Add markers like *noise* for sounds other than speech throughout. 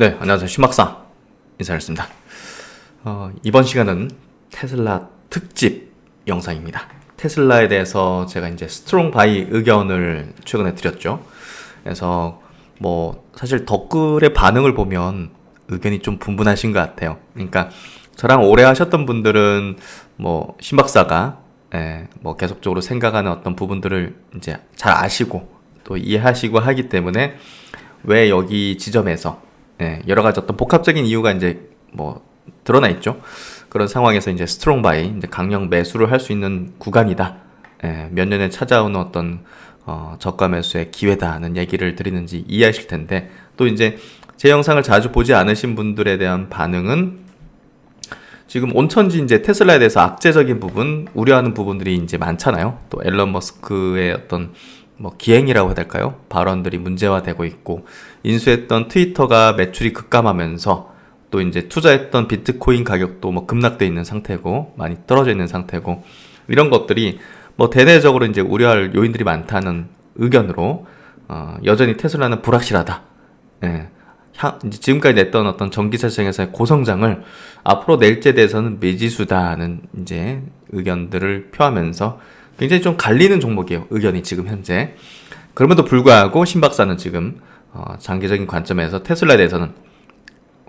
네, 안녕하세요. 심박사 인사드렸습니다. 어, 이번 시간은 테슬라 특집 영상입니다. 테슬라에 대해서 제가 이제 스트롱 바이 의견을 최근에 드렸죠. 그래서 뭐 사실 댓글의 반응을 보면 의견이 좀 분분하신 것 같아요. 그러니까 저랑 오래 하셨던 분들은 뭐 심박사가 예, 뭐 계속적으로 생각하는 어떤 부분들을 이제 잘 아시고 또 이해하시고 하기 때문에 왜 여기 지점에서 예, 여러 가지 어떤 복합적인 이유가 이제 뭐 드러나 있죠. 그런 상황에서 이제 스트롱 바이, 이제 강력 매수를 할 수 있는 구간이다. 예, 몇 년에 찾아오는 어떤 어, 저가 매수의 기회다는 얘기를 드리는지 이해하실 텐데 또 이제 제 영상을 자주 보지 않으신 분들에 대한 반응은 지금 온천지 이제 테슬라에 대해서 악재적인 부분, 우려하는 부분들이 이제 많잖아요. 또 앨런 머스크의 어떤 뭐 기행이라고 해야 될까요? 발언들이 문제화되고 있고 인수했던 트위터가 매출이 급감하면서 또 이제 투자했던 비트코인 가격도 뭐 급락돼 있는 상태고 많이 떨어져 있는 상태고 이런 것들이 뭐 대내적으로 이제 우려할 요인들이 많다는 의견으로 어, 여전히 테슬라는 불확실하다. 예. 향, 지금까지 냈던 어떤 전기차 시장에서의 고성장을 앞으로 낼지에 대해서는 미지수다는 이제 의견들을 표하면서 굉장히 좀 갈리는 종목이에요. 의견이 지금 현재. 그럼에도 불구하고 신 박사는 지금 어, 장기적인 관점에서 테슬라에 대해서는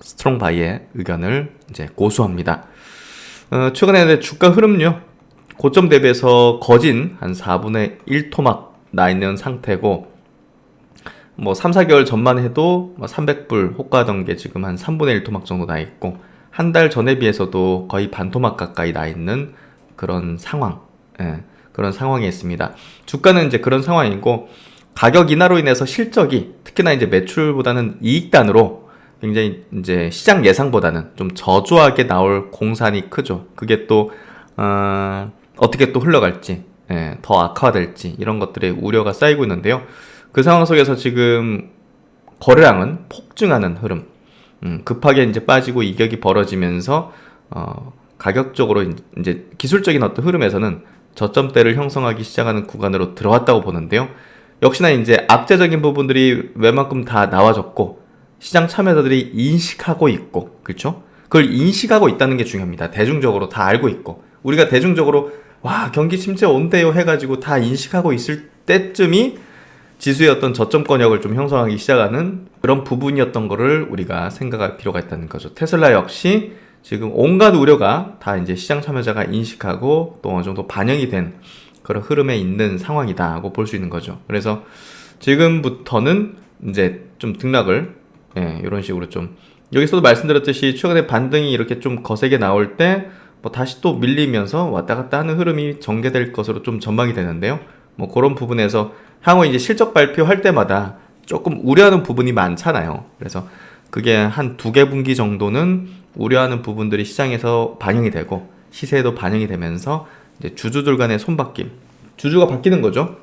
스트롱 바이의 의견을 이제 고수합니다. 어, 최근에 주가 흐름요. 고점 대비해서 거진 한 4분의 1 토막 나 있는 상태고 뭐 3, 4개월 전만 해도 뭐 300불 호가던 게 지금 한 3분의 1 토막 정도 나 있고 한 달 전에 비해서도 거의 반 토막 가까이 나 있는 그런 상황. 예, 그런 상황이 있습니다. 주가는 이제 그런 상황이고 가격 인하로 인해서 실적이 특히나 이제 매출보다는 이익단으로 굉장히 이제 시장 예상보다는 좀 저조하게 나올 공산이 크죠. 그게 또 어, 어떻게 또 흘러갈지, 예, 더 악화될지 이런 것들의 우려가 쌓이고 있는데요. 그 상황 속에서 지금 거래량은 폭증하는 흐름, 음, 급하게 이제 빠지고 이격이 벌어지면서 어, 가격적으로 이제 기술적인 어떤 흐름에서는 저점대를 형성하기 시작하는 구간으로 들어왔다고 보는데요. 역시나 이제 악재적인 부분들이 웬만큼 다 나와졌고 시장 참여자들이 인식하고 있고 그렇죠? 그걸 인식하고 있다는 게 중요합니다. 대중적으로 다 알고 있고 우리가 대중적으로 와 경기 침체 온대요 해가지고 다 인식하고 있을 때쯤이 지수의 어떤 저점권역을 좀 형성하기 시작하는 그런 부분이었던 거를 우리가 생각할 필요가 있다는 거죠. 테슬라 역시 지금 온갖 우려가 다 이제 시장 참여자가 인식하고 또 어느 정도 반영이 된 그런 흐름에 있는 상황이다고 볼 수 있는 거죠. 그래서 지금부터는 이제 좀 등락을 예, 이런 식으로 좀 여기서도 말씀드렸듯이 최근에 반등이 이렇게 좀 거세게 나올 때 뭐 다시 또 밀리면서 왔다 갔다 하는 흐름이 전개될 것으로 좀 전망이 되는데요. 뭐 그런 부분에서 향후 이제 실적 발표할 때마다 조금 우려하는 부분이 많잖아요. 그래서 그게 한 두 개 분기 정도는 우려하는 부분들이 시장에서 반영이 되고 시세에도 반영이 되면서 이제 주주들 간의 손바뀜, 주주가 바뀌는 거죠.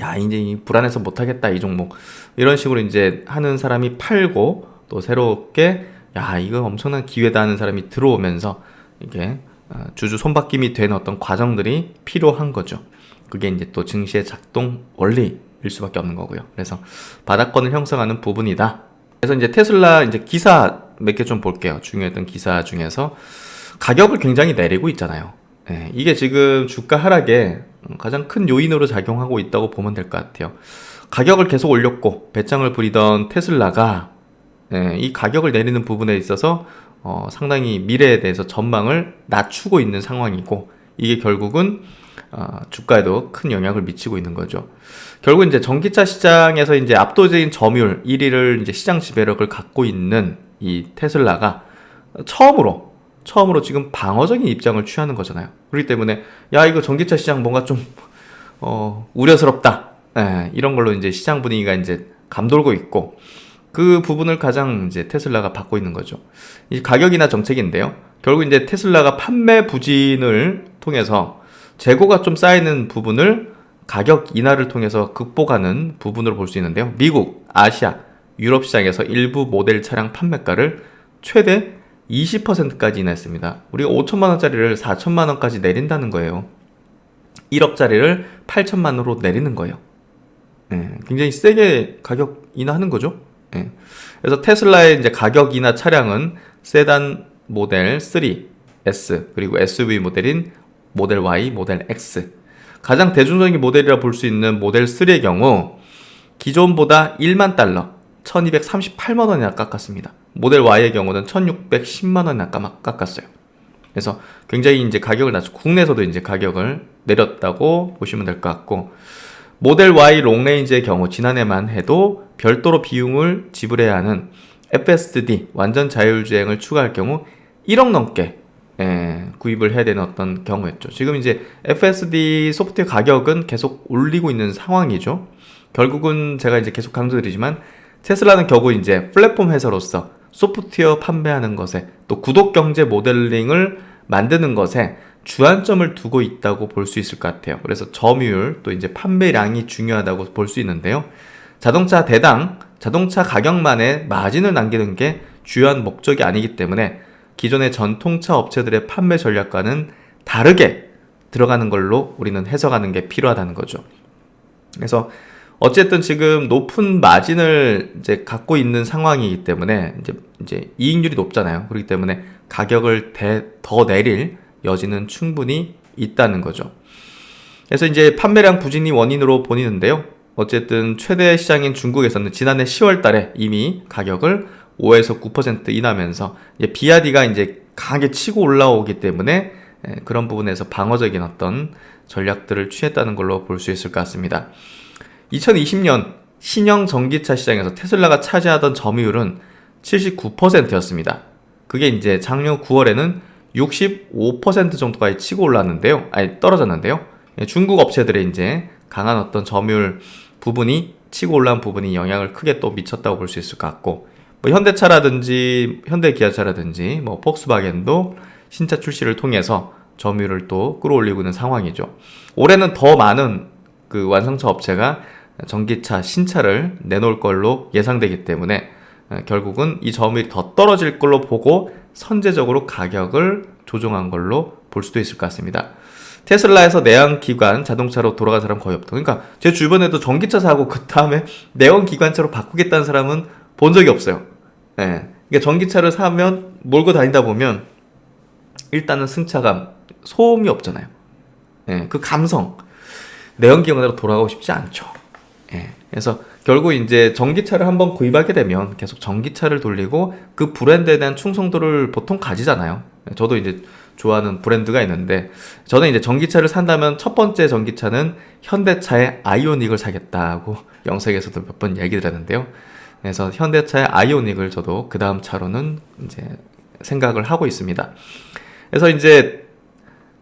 야 이제 불안해서 못하겠다 이 종목 이런 식으로 이제 하는 사람이 팔고 또 새롭게 야 이거 엄청난 기회다 하는 사람이 들어오면서 이게 어, 주주 손바뀜이 되는 어떤 과정들이 필요한 거죠. 그게 이제 또 증시의 작동 원리일 수밖에 없는 거고요. 그래서 바닥권을 형성하는 부분이다. 그래서 이제 테슬라 이제 기사 몇 개 좀 볼게요. 중요했던 기사 중에서 가격을 굉장히 내리고 있잖아요. 예, 이게 지금 주가 하락에 가장 큰 요인으로 작용하고 있다고 보면 될 것 같아요. 가격을 계속 올렸고 배짱을 부리던 테슬라가 예, 이 가격을 내리는 부분에 있어서 어, 상당히 미래에 대해서 전망을 낮추고 있는 상황이고 이게 결국은 어, 주가에도 큰 영향을 미치고 있는 거죠. 결국 이제 전기차 시장에서 이제 압도적인 점유율 1위를 이제 시장 지배력을 갖고 있는 이 테슬라가 처음으로 처음으로 지금 방어적인 입장을 취하는 거잖아요. 그렇기 때문에 야 이거 전기차 시장 뭔가 좀 어, 우려스럽다. 예, 이런 걸로 이제 시장 분위기가 이제 감돌고 있고 그 부분을 가장 이제 테슬라가 받고 있는 거죠. 이 가격이나 정책인데요. 결국 이제 테슬라가 판매 부진을 통해서 재고가 좀 쌓이는 부분을 가격 인하를 통해서 극복하는 부분으로 볼 수 있는데요. 미국, 아시아, 유럽 시장에서 일부 모델 차량 판매가를 최대 20%까지 인하했습니다. 우리가 5천만 원짜리를 4천만 원까지 내린다는 거예요. 1억짜리를 8천만 원으로 내리는 거예요. 예, 굉장히 세게 가격 인하하는 거죠. 예. 그래서 테슬라의 이제 가격이나 차량은 세단 모델 3, S 그리고 SUV 모델인 모델 Y, 모델 X. 가장 대중적인 모델이라 볼 수 있는 모델 3의 경우 기존보다 1만 달러, 1238만 원이나 깎았습니다. 모델 Y의 경우는 1610만 원이나 깎- 깎았어요. 그래서 굉장히 이제 가격을 낮추고 국내에서도 이제 가격을 내렸다고 보시면 될 것 같고 모델 Y 롱레인지의 경우 지난해만 해도 별도로 비용을 지불해야 하는 FSD 완전 자율주행을 추가할 경우 1억 넘게 예, 구입을 해야 되는 어떤 경우였죠. 지금 이제 FSD 소프트웨어 가격은 계속 올리고 있는 상황이죠. 결국은 제가 이제 계속 강조드리지만 테슬라는 결국 이제 플랫폼 회사로서 소프트웨어 판매하는 것에 또 구독 경제 모델링을 만드는 것에 주안점을 두고 있다고 볼 수 있을 것 같아요. 그래서 점유율 또 이제 판매량이 중요하다고 볼 수 있는데요. 자동차 대당 자동차 가격만의 마진을 남기는 게 주요한 목적이 아니기 때문에 기존의 전통차 업체들의 판매 전략과는 다르게 들어가는 걸로 우리는 해석하는 게 필요하다는 거죠. 그래서 어쨌든 지금 높은 마진을 이제 갖고 있는 상황이기 때문에 이제 이제 이익률이 높잖아요. 그렇기 때문에 가격을 대, 더 내릴 여지는 충분히 있다는 거죠. 그래서 이제 판매량 부진이 원인으로 보이는데요. 어쨌든 최대 시장인 중국에서는 지난해 10월 달에 이미 가격을 5에서 9% 인하면서 이제 비아디가 이제 강하게 치고 올라오기 때문에 에, 그런 부분에서 방어적인 어떤 전략들을 취했다는 걸로 볼 수 있을 것 같습니다. 2020년 신형 전기차 시장에서 테슬라가 차지하던 점유율은 79%였습니다. 그게 이제 작년 9월에는 65% 정도까지 치고 올랐는데요. 아니 떨어졌는데요. 예, 중국 업체들의 이제 강한 어떤 점유율 부분이 치고 올라온 부분이 영향을 크게 또 미쳤다고 볼 수 있을 것 같고 뭐 현대차라든지 현대기아차라든지 뭐 폭스바겐도 신차 출시를 통해서 점유율을 또 끌어올리고 있는 상황이죠. 올해는 더 많은 그 완성차 업체가 전기차 신차를 내놓을 걸로 예상되기 때문에 어, 결국은 이 점유율이 더 떨어질 걸로 보고 선제적으로 가격을 조정한 걸로 볼 수도 있을 것 같습니다. 테슬라에서 내연기관 자동차로 돌아간 사람 거의 없다. 그러니까 제 주변에도 전기차 사고 그 다음에 *laughs* 내연기관차로 바꾸겠다는 사람은 본 적이 없어요. 예. 그러니까 전기차를 사면 몰고 다니다 보면 일단은 승차감, 소음이 없잖아요. 예. 그 감성, 내연기관으로 돌아가고 싶지 않죠. 예. 그래서 결국 이제 전기차를 한번 구입하게 되면 계속 전기차를 돌리고 그 브랜드에 대한 충성도를 보통 가지잖아요. 저도 이제 좋아하는 브랜드가 있는데 저는 이제 전기차를 산다면 첫 번째 전기차는 현대차의 아이오닉을 사겠다고 *laughs* 영상에서도 몇 번 얘기 드렸는데요. 그래서 현대차의 아이오닉을 저도 그 다음 차로는 이제 생각을 하고 있습니다. 그래서 이제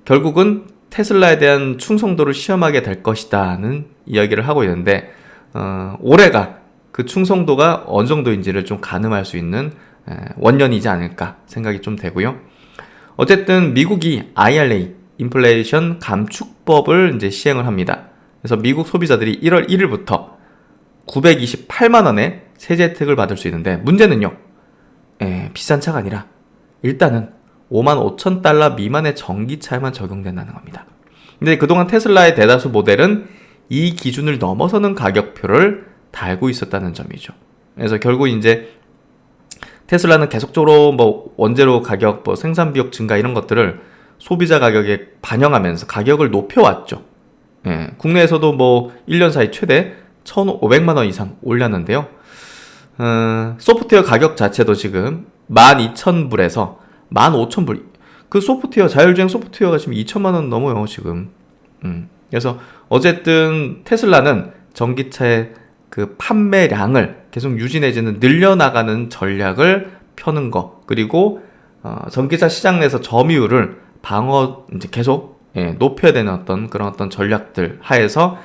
결국은 테슬라에 대한 충성도를 시험하게 될 것이다는 이야기를 하고 있는데 어, 올해가 그 충성도가 어느 정도인지를 좀 가늠할 수 있는 에, 원년이지 않을까 생각이 좀 되고요. 어쨌든 미국이 IRA 인플레이션 감축법을 이제 시행을 합니다. 그래서 미국 소비자들이 1월 1일부터 928만 원의 세제 혜택을 받을 수 있는데 문제는요. 에, 비싼 차가 아니라 일단은 5만 5천 달러 미만의 전기차에만 적용된다는 겁니다. 근데 그동안 테슬라의 대다수 모델은 이 기준을 넘어서는 가격표를 달고 있었다는 점이죠. 그래서 결국 이제 테슬라는 계속적으로 뭐 원재료 가격, 뭐 생산 비용 증가 이런 것들을 소비자 가격에 반영하면서 가격을 높여왔죠. 예, 국내에서도 뭐 1년 사이 최대 1,500만 원 이상 올렸는데요. 어, 소프트웨어 가격 자체도 지금 12,000불에서 15,000불. 그 소프트웨어, 자율주행 소프트웨어가 지금 2천만 원 넘어요, 지금. 음. 그래서 어쨌든 테슬라는 전기차의 그 판매량을 계속 유지 내지는 늘려나가는 전략을 펴는 거 그리고 어, 전기차 시장 내에서 점유율을 방어 이제 계속 예, 높여야 되는 어떤 그런 어떤 전략들 하에서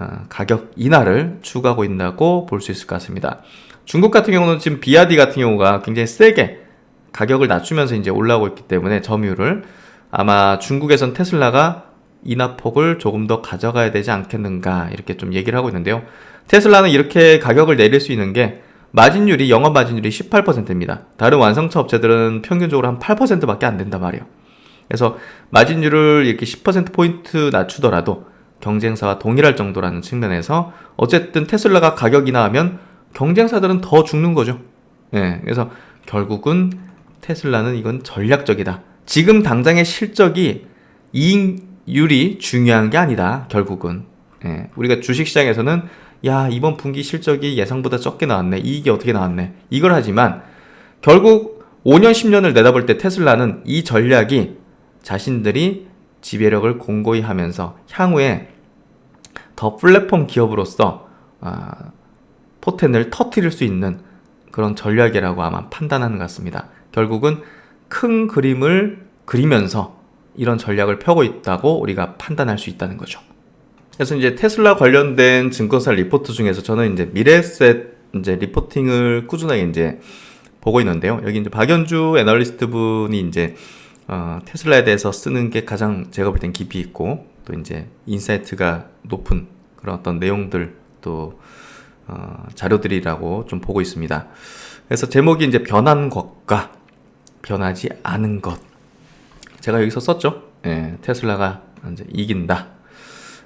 어, 가격 인하를 추구하고 있다고 볼 수 있을 것 같습니다. 중국 같은 경우는 지금 비아디 같은 경우가 굉장히 세게 가격을 낮추면서 이제 올라오고 있기 때문에 점유율을 아마 중국에선 테슬라가 인하폭을 조금 더 가져가야 되지 않겠는가 이렇게 좀 얘기를 하고 있는데요. 테슬라는 이렇게 가격을 내릴 수 있는 게 마진율이 영업 마진율이 18%입니다. 다른 완성차 업체들은 평균적으로 한 8%밖에 안 된단 말이에요. 그래서 마진율을 이렇게 10% 포인트 낮추더라도 경쟁사와 동일할 정도라는 측면에서 어쨌든 테슬라가 가격 인하하면 경쟁사들은 더 죽는 거죠. 예, 그래서 결국은 테슬라는 이건 전략적이다. 지금 당장의 실적이 이익률이 중요한 게 아니다. 결국은 예, 우리가 주식시장에서는 야 이번 분기 실적이 예상보다 적게 나왔네. 이익이 어떻게 나왔네. 이걸 하지만 결국 5년 10년을 내다볼 때 테슬라는 이 전략이 자신들이 지배력을 공고히 하면서 향후에 더 플랫폼 기업으로서 아, 포텐을 터트릴 수 있는 그런 전략이라고 아마 판단하는 것 같습니다. 결국은 큰 그림을 그리면서 이런 전략을 펴고 있다고 우리가 판단할 수 있다는 거죠. 그래서 이제 테슬라 관련된 증권사 리포트 중에서 저는 이제 미래셋 이제 리포팅을 꾸준하게 이제 보고 있는데요. 여기 이제 박연주 애널리스트 분이 이제 어, 테슬라에 대해서 쓰는 게 가장 제가 볼 땐 깊이 있고 또 이제 인사이트가 높은 그런 어떤 내용들 또 어, 자료들이라고 좀 보고 있습니다. 그래서 제목이 이제 변한 것과 변하지 않은 것. 제가 여기서 썼죠. 예, 테슬라가 이제 이긴다.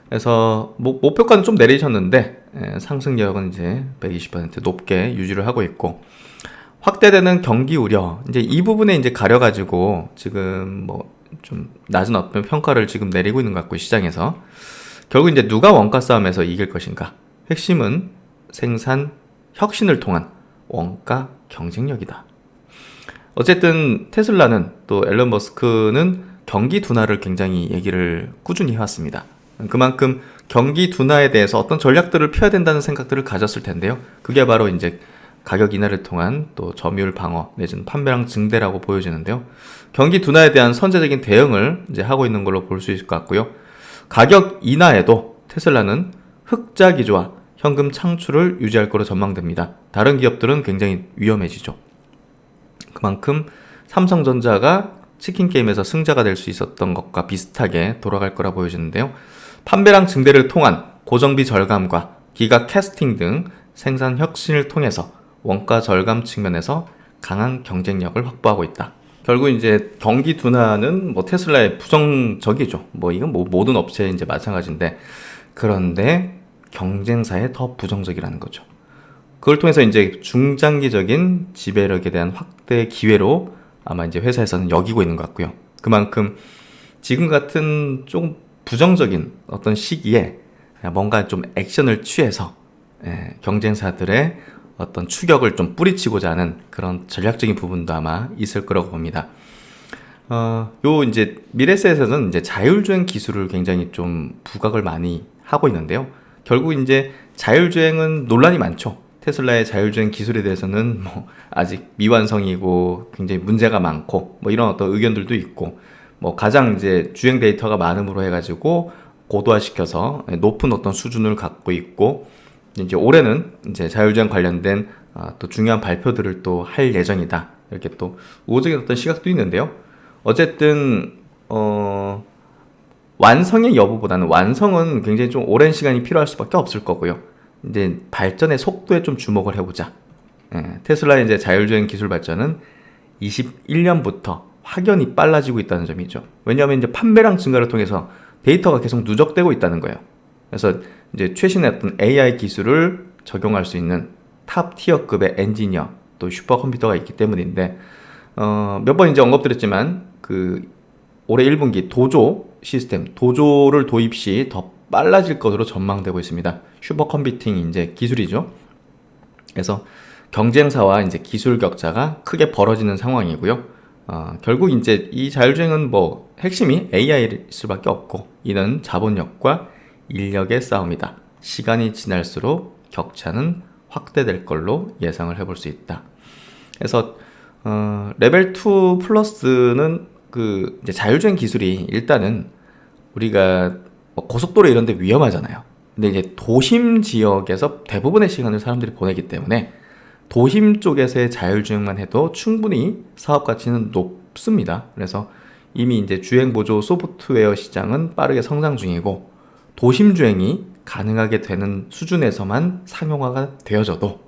그래서 목, 목표가는 좀 내리셨는데 예, 상승력은 이제 120% 높게 유지를 하고 있고 확대되는 경기 우려 이제 이 부분에 이제 가려가지고 지금 뭐 좀 낮은 어떤 평가를 지금 내리고 있는 것 같고 시장에서 결국 이제 누가 원가 싸움에서 이길 것인가 핵심은 생산 혁신을 통한 원가 경쟁력이다. 어쨌든 테슬라는 또 앨런 머스크는 경기 둔화를 굉장히 얘기를 꾸준히 해왔습니다. 그만큼 경기 둔화에 대해서 어떤 전략들을 펴야 된다는 생각들을 가졌을 텐데요. 그게 바로 이제 가격 인하를 통한 또 점유율 방어 내지는 판매량 증대라고 보여지는데요. 경기 둔화에 대한 선제적인 대응을 이제 하고 있는 걸로 볼 수 있을 것 같고요. 가격 인하에도 테슬라는 흑자 기조와 현금 창출을 유지할 거로 전망됩니다. 다른 기업들은 굉장히 위험해지죠. 그만큼 삼성전자가 치킨 게임에서 승자가 될 수 있었던 것과 비슷하게 돌아갈 거라 보여지는데요. 판매량 증대를 통한 고정비 절감과 기가 캐스팅 등 생산 혁신을 통해서 원가 절감 측면에서 강한 경쟁력을 확보하고 있다. 결국 이제 경기 둔화는 뭐 테슬라의 부정적이죠. 뭐 이건 뭐 모든 업체에 이제 마찬가지인데 그런데 경쟁사에 더 부정적이라는 거죠. 그걸 통해서 이제 중장기적인 지배력에 대한 확대 기회로 아마 이제 회사에서는 여기고 있는 것 같고요. 그만큼 지금 같은 좀 부정적인 어떤 시기에 뭔가 좀 액션을 취해서 예, 경쟁사들의 어떤 추격을 좀 뿌리치고자 하는 그런 전략적인 부분도 아마 있을 거라고 봅니다. 어, 요 이제 미래셋에서는 이제 자율주행 기술을 굉장히 좀 부각을 많이 하고 있는데요. 결국 이제 자율주행은 논란이 많죠. 테슬라의 자율주행 기술에 대해서는 뭐 아직 미완성이고 굉장히 문제가 많고 뭐 이런 어떤 의견들도 있고 뭐 가장 이제 주행 데이터가 많음으로 해가지고 고도화시켜서 높은 어떤 수준을 갖고 있고 이제 올해는 이제 자율주행 관련된 아, 또 중요한 발표들을 또 할 예정이다. 이렇게 또 우호적인 어떤 시각도 있는데요. 어쨌든 어 완성의 여부보다는 완성은 굉장히 좀 오랜 시간이 필요할 수밖에 없을 거고요. 이제 발전의 속도에 좀 주목을 해보자. 예, 테슬라의 이제 자율주행 기술 발전은 21년부터 확연히 빨라지고 있다는 점이죠. 왜냐하면 이제 판매량 증가를 통해서 데이터가 계속 누적되고 있다는 거예요. 그래서 이제 최신의 어떤 AI 기술을 적용할 수 있는 탑 티어급의 엔지니어 또 슈퍼컴퓨터가 있기 때문인데 어, 몇 번 이제 언급드렸지만 그 올해 1분기 도조 시스템 도조를 도입 시 더 빨라질 것으로 전망되고 있습니다. 슈퍼컴퓨팅 이제 기술이죠. 그래서 경쟁사와 이제 기술 격차가 크게 벌어지는 상황이고요. 어, 결국 이제 이 자율주행은 뭐 핵심이 AI일 수밖에 없고 이는 자본력과 인력의 싸움이다. 시간이 지날수록 격차는 확대될 걸로 예상을 해볼 수 있다. 그래서 어, 레벨 2 플러스는 그 이제 자율주행 기술이 일단은 우리가 뭐 고속도로 이런 데 위험하잖아요. 근데 이제 도심 지역에서 대부분의 시간을 사람들이 보내기 때문에 도심 쪽에서의 자율주행만 해도 충분히 사업 가치는 높습니다. 그래서 이미 이제 주행 보조 소프트웨어 시장은 빠르게 성장 중이고 도심 주행이 가능하게 되는 수준에서만 상용화가 되어져도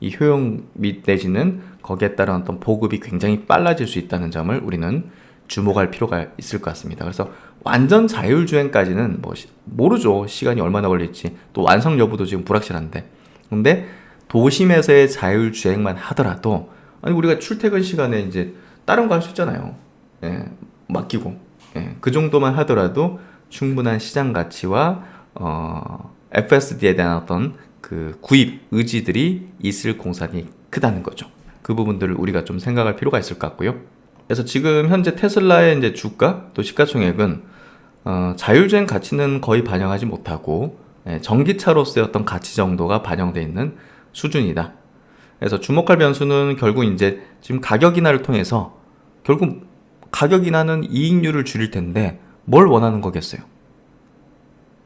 이 효용 및 내지는 거기에 따른 어떤 보급이 굉장히 빨라질 수 있다는 점을 우리는 주목할 필요가 있을 것 같습니다. 그래서 완전 자율주행까지는 뭐 시, 모르죠. 시간이 얼마나 걸릴지 또 완성 여부도 지금 불확실한데 근데 도심에서의 자율주행만 하더라도 아니 우리가 출퇴근 시간에 이제 다른 거 할 수 있잖아요. 예, 맡기고 예, 그 정도만 하더라도 충분한 시장 가치와 어, FSD에 대한 어떤 그 구입 의지들이 있을 공산이 크다는 거죠. 그 부분들을 우리가 좀 생각할 필요가 있을 것 같고요. 그래서 지금 현재 테슬라의 이제 주가 또 시가총액은 어, 자율주행 가치는 거의 반영하지 못하고 예, 전기차로서의 어떤 가치 정도가 반영돼 있는 수준이다. 그래서 주목할 변수는 결국 이제 지금 가격 인하를 통해서 결국 가격 인하는 이익률을 줄일 텐데 뭘 원하는 거겠어요?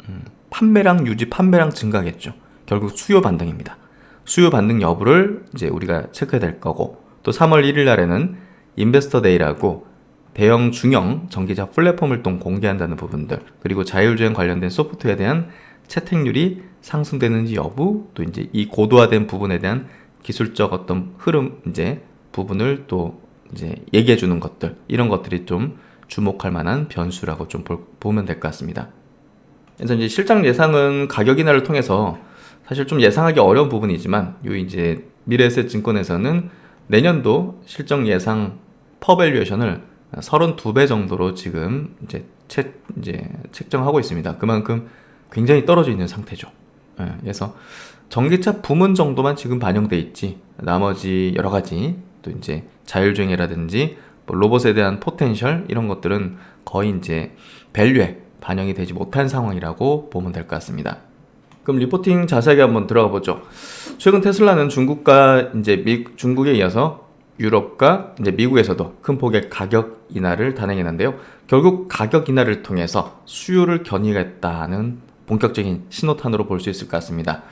음, 판매량 유지, 판매량 증가겠죠. 결국 수요 반등입니다. 수요 반등 여부를 이제 우리가 체크해야 될 거고 또 3월 1일 날에는 인베스터 데이라고 대형 중형 전기차 플랫폼을 또 공개한다는 부분들 그리고 자율주행 관련된 소프트웨어에 대한 채택률이 상승되는지 여부 또 이제 이 고도화된 부분에 대한 기술적 어떤 흐름 이제 부분을 또 이제 얘기해 주는 것들 이런 것들이 좀 주목할 만한 변수라고 좀 볼- 보면 될 것 같습니다. 그래서 이제 실장 예상은 가격 인하를 통해서 사실 좀 예상하기 어려운 부분이지만 요 이제 미래에셋 증권에서는 내년도 실적 예상 퍼밸류에이션을 32배 정도로 지금 이제 책 이제 책정하고 있습니다. 그만큼 굉장히 떨어져 있는 상태죠. 예, 그래서 전기차 부문 정도만 지금 반영돼 있지 나머지 여러 가지 또 이제 자율주행이라든지 뭐 로봇에 대한 포텐셜 이런 것들은 거의 이제 밸류에 반영이 되지 못한 상황이라고 보면 될 것 같습니다. 그럼 리포팅 자세하게 한번 들어가 보죠. 최근 테슬라는 중국과 이제 미, 중국에 이어서 유럽과 이제 미국에서도 큰 폭의 가격 인하를 단행했는데요. 결국 가격 인하를 통해서 수요를 견인했다는 본격적인 신호탄으로 볼 수 있을 것 같습니다.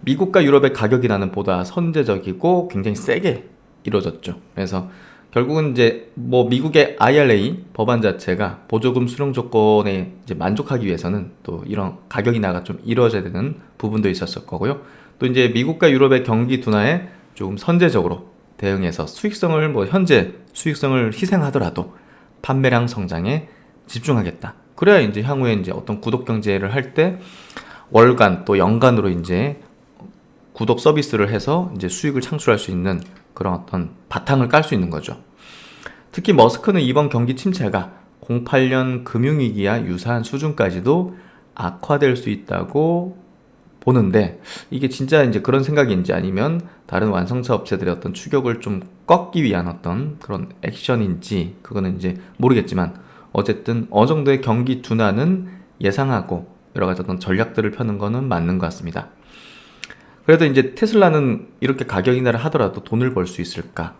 미국과 유럽의 가격 인하는 보다 선제적이고 굉장히 세게 이루어졌죠. 그래서 결국은 이제 뭐 미국의 IRA 법안 자체가 보조금 수령 조건에 이제 만족하기 위해서는 또 이런 가격 인하가 좀 이루어져야 되는 부분도 있었을 거고요. 또 이제 미국과 유럽의 경기 둔화에 조금 선제적으로 대응해서 수익성을 뭐 현재 수익성을 희생하더라도 판매량 성장에 집중하겠다. 그래야 이제 향후에 이제 어떤 구독 경제를 할 때 월간 또 연간으로 이제 구독 서비스를 해서 이제 수익을 창출할 수 있는 그런 어떤 바탕을 깔 수 있는 거죠. 특히 머스크는 이번 경기 침체가 08년 금융위기와 유사한 수준까지도 악화될 수 있다고 보는데 이게 진짜 이제 그런 생각인지 아니면 다른 완성차 업체들의 어떤 추격을 좀 꺾기 위한 어떤 그런 액션인지 그거는 이제 모르겠지만 어쨌든 어느 정도의 경기 둔화는 예상하고 여러 가지 어떤 전략들을 펴는 거는 맞는 것 같습니다. 그래도 이제 테슬라는 이렇게 가격 인하를 하더라도 돈을 벌 수 있을까?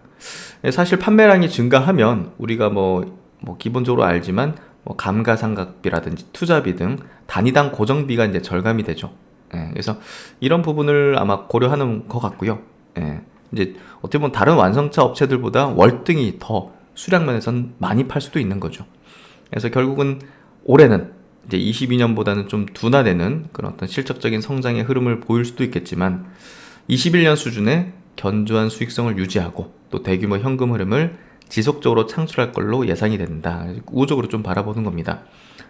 사실 판매량이 증가하면 우리가 뭐, 뭐 기본적으로 알지만 뭐 감가상각비라든지 투자비 등 단위당 고정비가 이제 절감이 되죠. 예, 그래서 이런 부분을 아마 고려하는 것 같고요. 예, 이제 어떻게 보면 다른 완성차 업체들보다 월등히 더 수량면에선 많이 팔 수도 있는 거죠. 그래서 결국은 올해는 이제 22년보다는 좀 둔화되는 그런 어떤 실적적인 성장의 흐름을 보일 수도 있겠지만 21년 수준의 견조한 수익성을 유지하고 또 대규모 현금 흐름을 지속적으로 창출할 걸로 예상이 된다. 우호적으로 좀 바라보는 겁니다.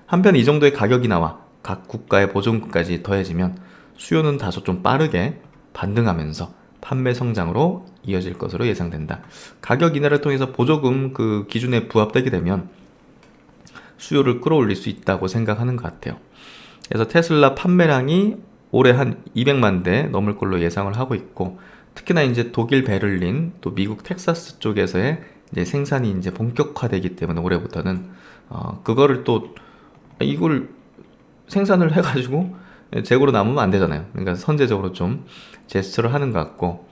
한편 이 정도의 가격이 나와 각 국가의 보존금까지 더해지면 수요는 다소 좀 빠르게 반등하면서 판매 성장으로 이어질 것으로 예상된다. 가격 인하를 통해서 보조금 그 기준에 부합되게 되면 수요를 끌어올릴 수 있다고 생각하는 것 같아요. 그래서 테슬라 판매량이 올해 한 200만 대 넘을 걸로 예상을 하고 있고 특히나 이제 독일 베를린 또 미국 텍사스 쪽에서의 이제 생산이 이제 본격화되기 때문에 올해부터는 어 그거를 또 이걸 생산을 해가지고 재고로 남으면 안 되잖아요. 그러니까 선제적으로 좀 제스처를 하는 것 같고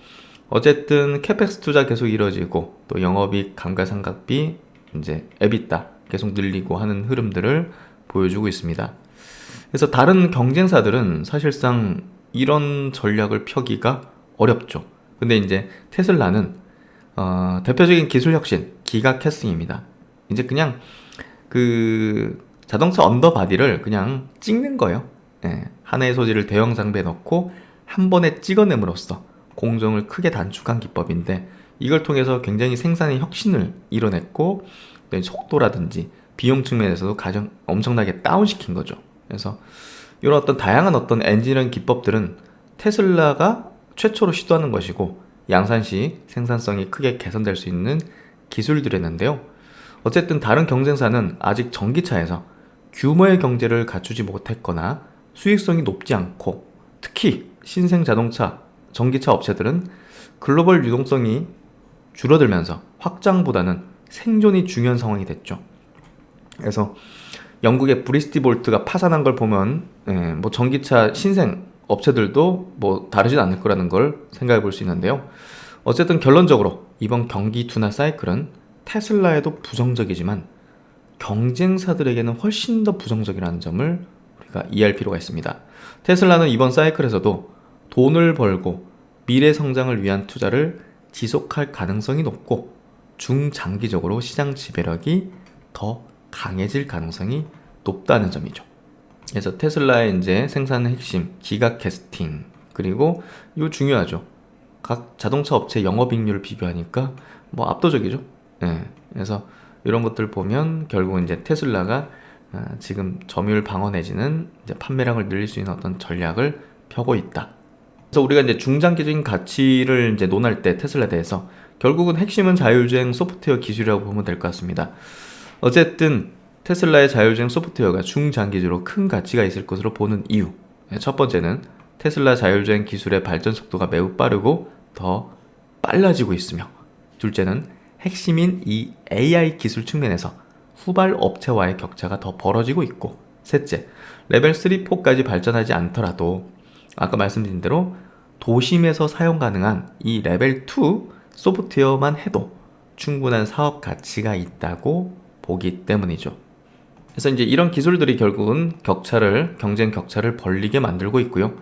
어쨌든 캐펙스 투자 계속 이루어지고 또 영업이익 감가상각비 이제 에비타 계속 늘리고 하는 흐름들을 보여주고 있습니다. 그래서 다른 경쟁사들은 사실상 이런 전략을 펴기가 어렵죠. 근데 이제 테슬라는 어, 대표적인 기술 혁신 기가 캐스팅입니다. 이제 그냥 그 자동차 언더바디를 그냥 찍는 거예요. 예, 하나의 소지를 대형 장비에 넣고 한 번에 찍어냄으로써 공정을 크게 단축한 기법인데 이걸 통해서 굉장히 생산의 혁신을 이뤄냈고 또 속도라든지 비용 측면에서도 가장 엄청나게 다운시킨 거죠. 그래서 이런 어떤 다양한 어떤 엔지니어링 기법들은 테슬라가 최초로 시도하는 것이고 양산 시 생산성이 크게 개선될 수 있는 기술들이었는데요. 어쨌든 다른 경쟁사는 아직 전기차에서 규모의 경제를 갖추지 못했거나 수익성이 높지 않고 특히 신생 자동차, 전기차 업체들은 글로벌 유동성이 줄어들면서 확장보다는 생존이 중요한 상황이 됐죠. 그래서 영국의 브리스티 볼트가 파산한 걸 보면 예, 뭐 전기차 신생 업체들도 뭐 다르진 않을 거라는 걸 생각해 볼 수 있는데요. 어쨌든 결론적으로 이번 경기 둔화 사이클은 테슬라에도 부정적이지만 경쟁사들에게는 훨씬 더 부정적이라는 점을 우리가 이해할 필요가 있습니다. 테슬라는 이번 사이클에서도 돈을 벌고 미래 성장을 위한 투자를 지속할 가능성이 높고 중장기적으로 시장 지배력이 더 강해질 가능성이 높다는 점이죠. 그래서 테슬라의 이제 생산 핵심 기가 캐스팅 그리고 이거 중요하죠. 각 자동차 업체 영업이익률을 비교하니까 뭐 압도적이죠. 예. 그래서 이런 것들 보면 결국 이제 테슬라가 아, 지금 점유율 방어 내지는 판매량을 늘릴 수 있는 어떤 전략을 펴고 있다. 그래서 우리가 이제 중장기적인 가치를 이제 논할 때 테슬라에 대해서 결국은 핵심은 자율주행 소프트웨어 기술이라고 보면 될 것 같습니다. 어쨌든 테슬라의 자율주행 소프트웨어가 중장기적으로 큰 가치가 있을 것으로 보는 이유. 첫 번째는 테슬라 자율주행 기술의 발전 속도가 매우 빠르고 더 빨라지고 있으며, 둘째는 핵심인 이 AI 기술 측면에서 후발 업체와의 격차가 더 벌어지고 있고, 셋째, 레벨 3, 4까지 발전하지 않더라도 아까 말씀드린 대로 도심에서 사용 가능한 이 레벨 2 소프트웨어만 해도 충분한 사업 가치가 있다고 보기 때문이죠. 그래서 이제 이런 기술들이 결국은 격차를 경쟁 격차를 벌리게 만들고 있고요.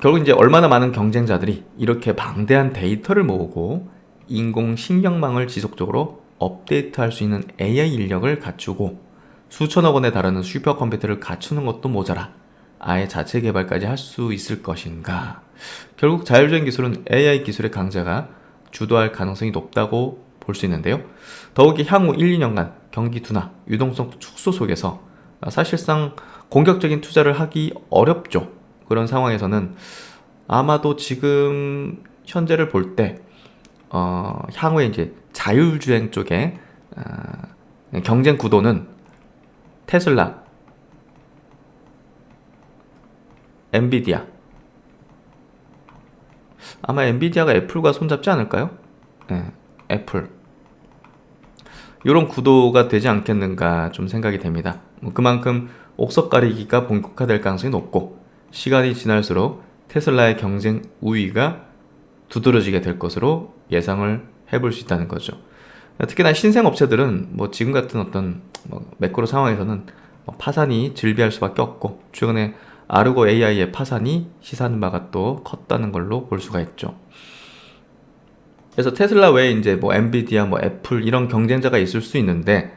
결국 이제 얼마나 많은 경쟁자들이 이렇게 방대한 데이터를 모으고 인공신경망을 지속적으로 업데이트할 수 있는 AI 인력을 갖추고 수천억 원에 달하는 슈퍼컴퓨터를 갖추는 것도 모자라 아예 자체 개발까지 할 수 있을 것인가? 결국 자율주행 기술은 AI 기술의 강자가 주도할 가능성이 높다고 볼 수 있는데요. 더욱이 향후 1, 2년간 경기 둔화, 유동성 축소 속에서 사실상 공격적인 투자를 하기 어렵죠. 그런 상황에서는 아마도 지금 현재를 볼 때, 어, 향후에 이제 자율주행 쪽에 어, 경쟁 구도는 테슬라, 엔비디아. 아마 엔비디아가 애플과 손잡지 않을까요? 네, 애플. 이런 구도가 되지 않겠는가 좀 생각이 됩니다. 뭐 그만큼 옥석 가리기가 본격화될 가능성이 높고 시간이 지날수록 테슬라의 경쟁 우위가 두드러지게 될 것으로 예상을 해볼 수 있다는 거죠. 특히나 신생 업체들은 뭐 지금 같은 어떤 뭐 매크로 상황에서는 뭐 파산이 즐비할 수밖에 없고 최근에 아르고 AI의 파산이 시사하는 바가 또 컸다는 걸로 볼 수가 있죠. 그래서 테슬라 외에 이제 뭐 엔비디아, 뭐 애플 이런 경쟁자가 있을 수 있는데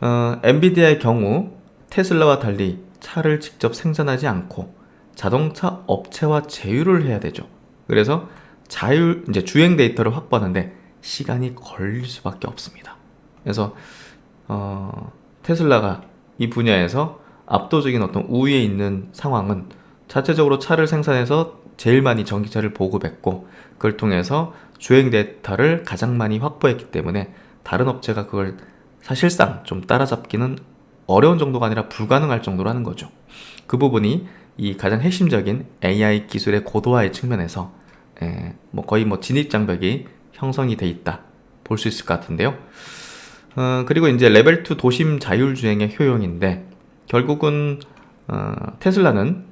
어, 엔비디아의 경우 테슬라와 달리 차를 직접 생산하지 않고 자동차 업체와 제휴를 해야 되죠. 그래서 자율 이제 주행 데이터를 확보하는데 시간이 걸릴 수밖에 없습니다. 그래서 어, 테슬라가 이 분야에서 압도적인 어떤 우위에 있는 상황은 자체적으로 차를 생산해서 제일 많이 전기차를 보급했고 그걸 통해서 주행 데이터를 가장 많이 확보했기 때문에 다른 업체가 그걸 사실상 좀 따라잡기는 어려운 정도가 아니라 불가능할 정도로 하는 거죠. 그 부분이 이 가장 핵심적인 AI 기술의 고도화의 측면에서 에, 뭐 거의 뭐 진입 장벽이 형성이 돼 있다 볼 수 있을 것 같은데요. 어, 그리고 이제 레벨 2 도심 자율주행의 효용인데 결국은 어, 테슬라는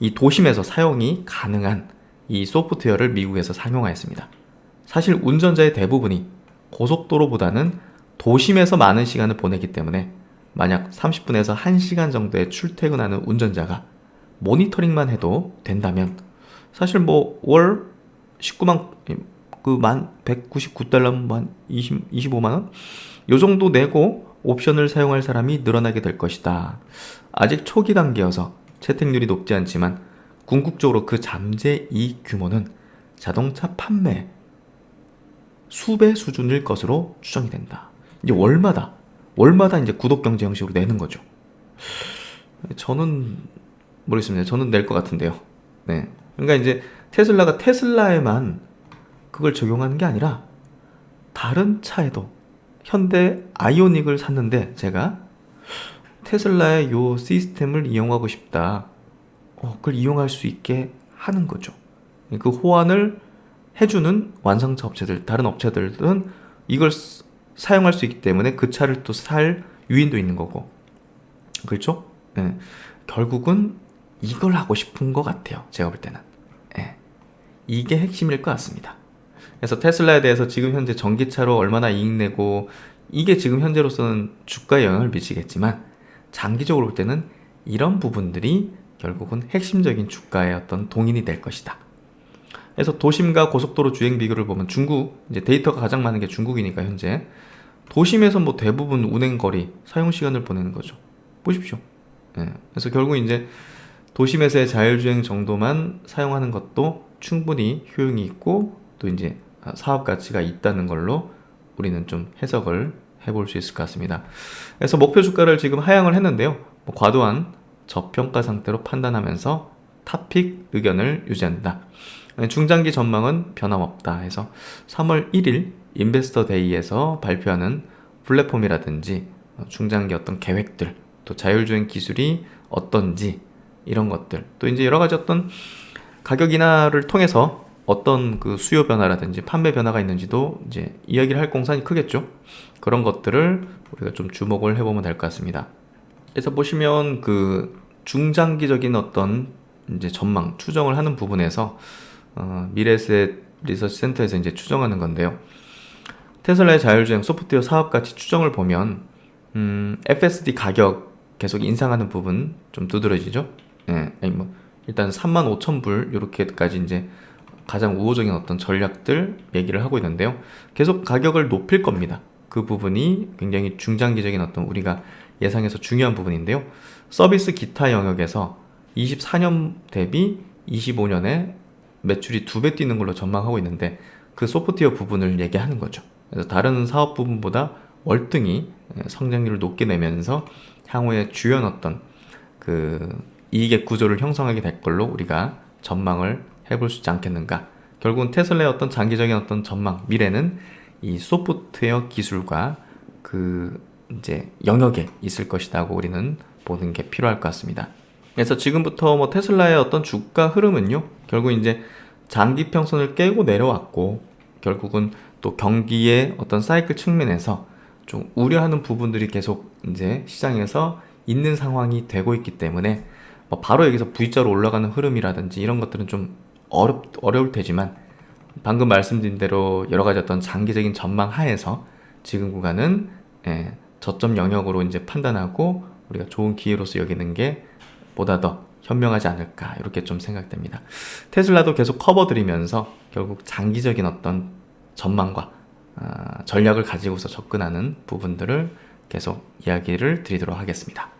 이 도심에서 사용이 가능한 이 소프트웨어를 미국에서 상용화했습니다. 사실 운전자의 대부분이 고속도로보다는 도심에서 많은 시간을 보내기 때문에 만약 30분에서 1시간 정도의 출퇴근하는 운전자가 모니터링만 해도 된다면 사실 뭐 월 19만 그 만 199달러면 만 20, 25만 원? 요 정도 내고 옵션을 사용할 사람이 늘어나게 될 것이다. 아직 초기 단계여서 채택률이 높지 않지만 궁극적으로 그 잠재 이익 규모는 자동차 판매 수배 수준일 것으로 추정이 된다. 이제 월마다 월마다 이제 구독 경제 형식으로 내는 거죠. 저는 모르겠습니다. 저는 낼 것 같은데요. 네. 그러니까 이제 테슬라가 테슬라에만 그걸 적용하는 게 아니라 다른 차에도 현대 아이오닉을 샀는데 제가 테슬라의 요 시스템을 이용하고 싶다. 어, 그걸 이용할 수 있게 하는 거죠. 그 호환을 해주는 완성차 업체들, 다른 업체들은 이걸 쓰- 사용할 수 있기 때문에 그 차를 또 살 유인도 있는 거고. 그렇죠? 예. 결국은 이걸 하고 싶은 것 같아요. 제가 볼 때는. 예. 이게 핵심일 것 같습니다. 그래서 테슬라에 대해서 지금 현재 전기차로 얼마나 이익 내고 이게 지금 현재로서는 주가에 영향을 미치겠지만 장기적으로 볼 때는 이런 부분들이 결국은 핵심적인 주가의 어떤 동인이 될 것이다. 그래서 도심과 고속도로 주행 비교를 보면 중국 이제 데이터가 가장 많은 게 중국이니까 현재 도심에서 뭐 대부분 운행 거리 사용 시간을 보내는 거죠. 보십시오. 예. 그래서 결국 이제 도심에서의 자율주행 정도만 사용하는 것도 충분히 효용이 있고 또 이제 사업 가치가 있다는 걸로 우리는 좀 해석을 해볼 수 있을 것 같습니다. 그래서 목표 주가를 지금 하향을 했는데요. 뭐 과도한 저평가 상태로 판단하면서 탑픽 의견을 유지한다. 중장기 전망은 변함없다 해서 3월 1일 인베스터 데이에서 발표하는 플랫폼이라든지 어, 중장기 어떤 계획들 또 자율주행 기술이 어떤지 이런 것들 또 이제 여러 가지 어떤 가격 인하를 통해서 어떤 그 수요 변화라든지 판매 변화가 있는지도 이제 이야기를 할 공산이 크겠죠. 그런 것들을 우리가 좀 주목을 해보면 될 것 같습니다. 그래서 보시면 그 중장기적인 어떤 이제 전망 추정을 하는 부분에서 어, 미래셋 리서치 센터에서 이제 추정하는 건데요. 테슬라의 자율주행 소프트웨어 사업 가치 추정을 보면 음, FSD 가격 계속 인상하는 부분 좀 두드러지죠. 예, 아니 뭐 일단 3만 5천 불 이렇게까지 이제 가장 우호적인 어떤 전략들 얘기를 하고 있는데요. 계속 가격을 높일 겁니다. 그 부분이 굉장히 중장기적인 어떤 우리가 예상해서 중요한 부분인데요. 서비스 기타 영역에서 24년 대비 25년에 매출이 두 배 뛰는 걸로 전망하고 있는데 그 소프트웨어 부분을 얘기하는 거죠. 그래서 다른 사업 부분보다 월등히 성장률을 높게 내면서 향후에 주연 어떤 그 이익의 구조를 형성하게 될 걸로 우리가 전망을 해볼 수 있지 않겠는가. 결국은 테슬라의 어떤 장기적인 어떤 전망, 미래는 이 소프트웨어 기술과 그 이제 영역에 있을 것이라고 우리는 보는 게 필요할 것 같습니다. 그래서 지금부터 뭐 테슬라의 어떤 주가 흐름은요, 결국 이제 장기 평선을 깨고 내려왔고, 결국은 또 경기의 어떤 사이클 측면에서 좀 우려하는 부분들이 계속 이제 시장에서 있는 상황이 되고 있기 때문에 뭐 바로 여기서 V자로 올라가는 흐름이라든지 이런 것들은 좀 어렵, 어려울 테지만 방금 말씀드린 대로 여러 가지 어떤 장기적인 전망 하에서 지금 구간은 예, 저점 영역으로 이제 판단하고 우리가 좋은 기회로서 여기는 게 보다 더 현명하지 않을까 이렇게 좀 생각됩니다. 테슬라도 계속 커버 드리면서 결국 장기적인 어떤 전망과 아, 전략을 가지고서 접근하는 부분들을 계속 이야기를 드리도록 하겠습니다.